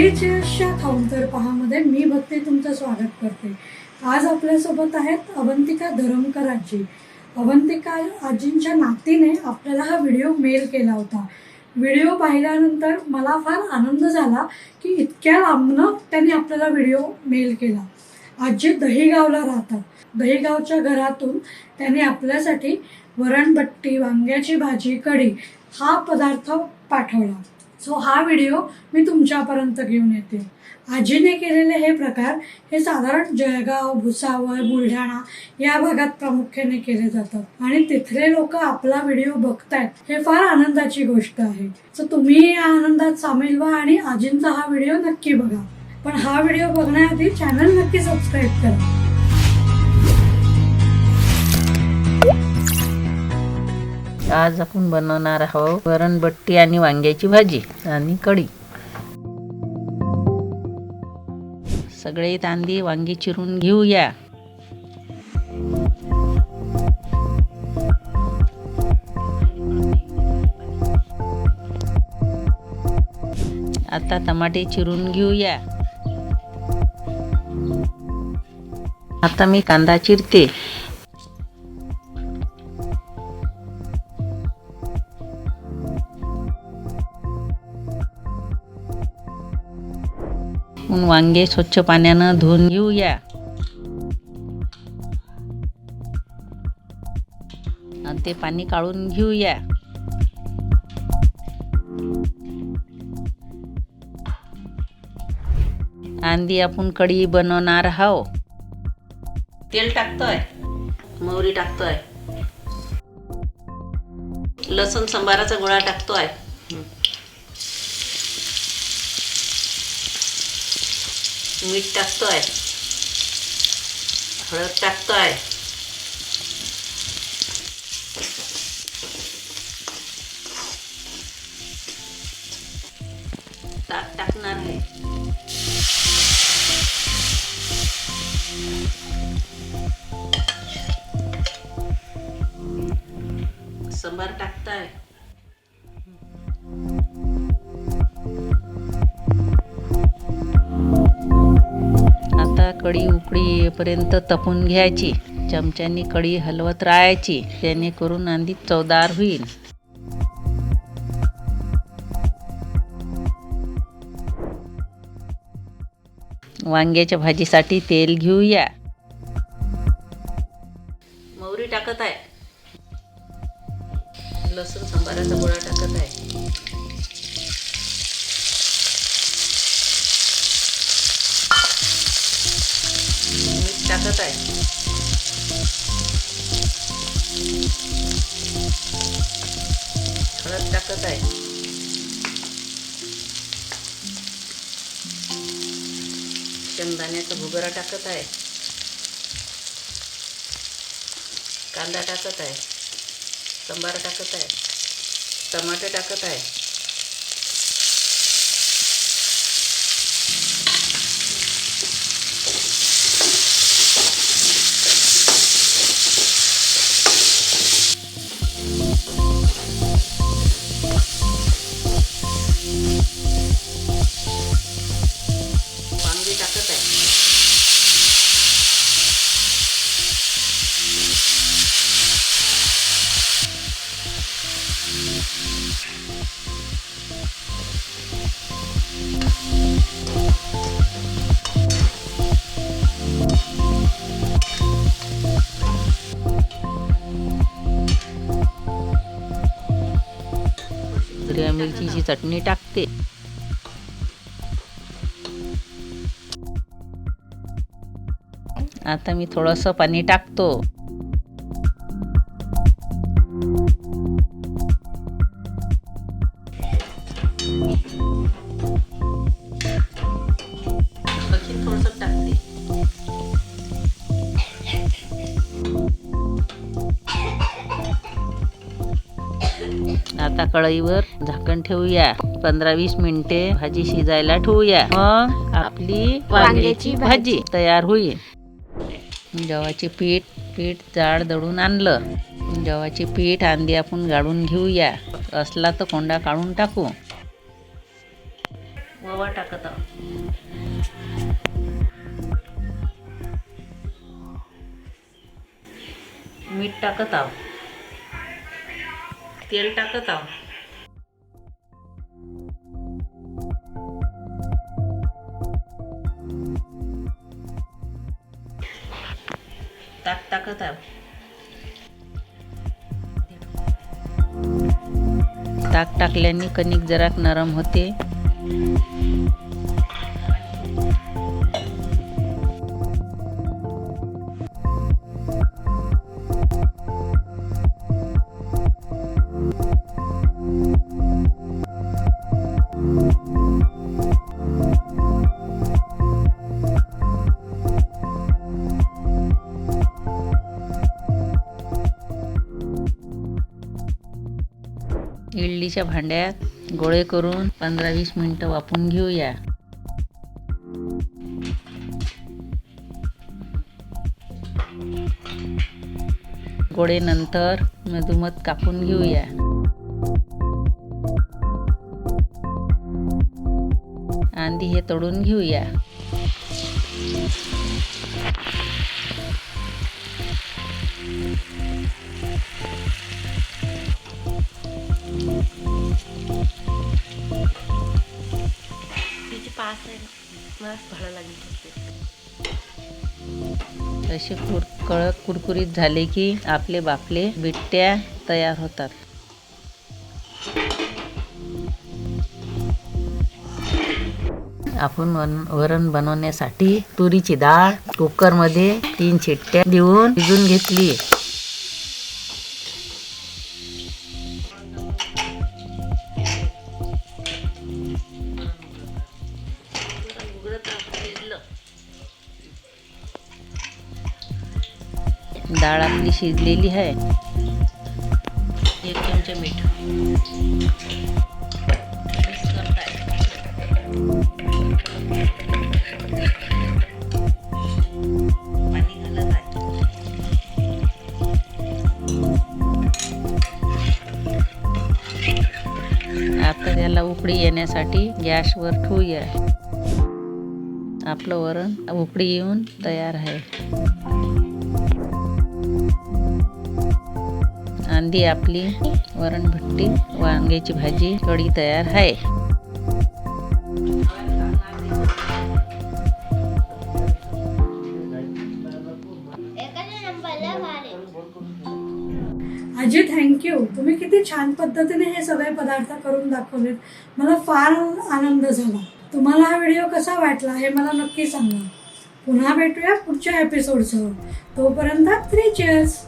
त्रिचर्षा counter पहामध्ये मी भक्ती तुमचं स्वागत करते. आज आपल्यासोबत आहेत अवंतिका धरमकर आजी. अवंतिका आजींच्या नातीने आपल्याला हा व्हिडिओ मेल केला होता. व्हिडिओ पाहिल्यानंतर मला फार आनंद झाला की इतक्या लांबनं त्यांनी आपल्याला व्हिडिओ मेल केला. आजी दहीगावला राहतात. दहीगावच्या घरातून त्यांनी आपल्यासाठी वरणबट्टी वांग्याची भाजी कढी हा पदार्थ पाठवला. सो हा व्हिडिओ मी तुमच्यापर्यंत घेऊन येते. आजीने केलेले हे प्रकार हे साधारण जळगाव भुसावळ बुलढाणा या भागात प्रामुख्याने केले जातात. आणि तिथले लोक आपला व्हिडिओ बघतायत हे फार आनंदाची गोष्ट आहे. सो तुम्ही या आनंदात सामील व्हा आणि आजींचा हा व्हिडिओ नक्की बघा. पण हा व्हिडिओ बघण्याआधी चॅनल नक्की सबस्क्राईब करा. आज आपण बनवणार आहोत वरणबट्टी आणि वांग्याची भाजी आणि कढी. सगळे तांदी वांगी चिरून घेऊया. आता टमाटे चिरून घेऊया. आता मी कांदा चिरते. मग वांगे स्वच्छ पाण्यानं धुवून घेऊया. आणि ते पाणी काढून घेऊया. आंधी आपण कढी बनवणार आहो तेल टाकतोय. मोहरी टाकतोय. लसूण संबाराचा गोळा टाकतोय. मीठ टाकतो आहे हळद टाकतो आहे ताक टाकणार आहे. संबार टाकताय. कढी उकळी येईपर्यंत तपून घ्यायची. चमच्यानी कढी हलवत राहायची. त्याने करून आंधी चवदार होईल. वांग्याच्या भाजीसाठी तेल घेऊया. मोहरी टाकत आहे. लसूण सांबाराचा गोळा टाकत आहे मीठ टाकत आहे हळद टाकत आहे शेंगदाण्याचा भुगरा टाकत आहे कांदा टाकत आहे सांबार टाकत आहे टमाटे टाकत आहे हिरव्या चटणी टाकते. आता मी थोडंसं पाणी टाकतो. आता कढईवर झाकण ठेवूया. पंधरा वीस मिनिटे भाजी शिजायला ठेवूया. मग आपली वांग्याची भाजी तयार होईल. गव्हाचे पीठ पीठ जाड दळून आणलं. गव्हाचे पीठ आंधी आपण गाळून घेऊया. असला तर कोंडा काढून टाकू. टाकत मीठ टाकत आहो तेल टाकत आहो ताक टाकत आहो ताक टाकल्याने कणिक जरा नरम होते. इडलीच्या भांड्यात गोळे करून पंधरा वीस मिनटं वापून घेऊया. गोळे नंतर मधुमध कापून घेऊया. आधी हे तळून घेऊया. असे कुर कळक कुरकुरीत झाले की आपले बापले बिट्ट्या तयार होतात. आपण वरण बनवण्यासाठी तुरीची डाळ कुकरमध्ये तीन शिट्ट्या देऊन भिजून घेतली. डाळ आपली शिजलेली आहे. एक चमचा मीठ. आता त्याला उकडी येण्यासाठी गॅसवर ठेवूया. आपलं वरण उकडी येऊन तयार आहे. आंधी आपली वरणभट्टी वांग्याची भाजी कढी तयार आहे. आजी थँक्यू तुम्ही किती छान पद्धतीने हे सगळे पदार्थ करून दाखवलेत. मला फार आनंद झाला. तुम्हाला हा व्हिडिओ कसा वाटला हे मला नक्की सांगा. पुन्हा भेटूया पुढच्या एपिसोडसह तोपर्यंत थ्री चेअर्स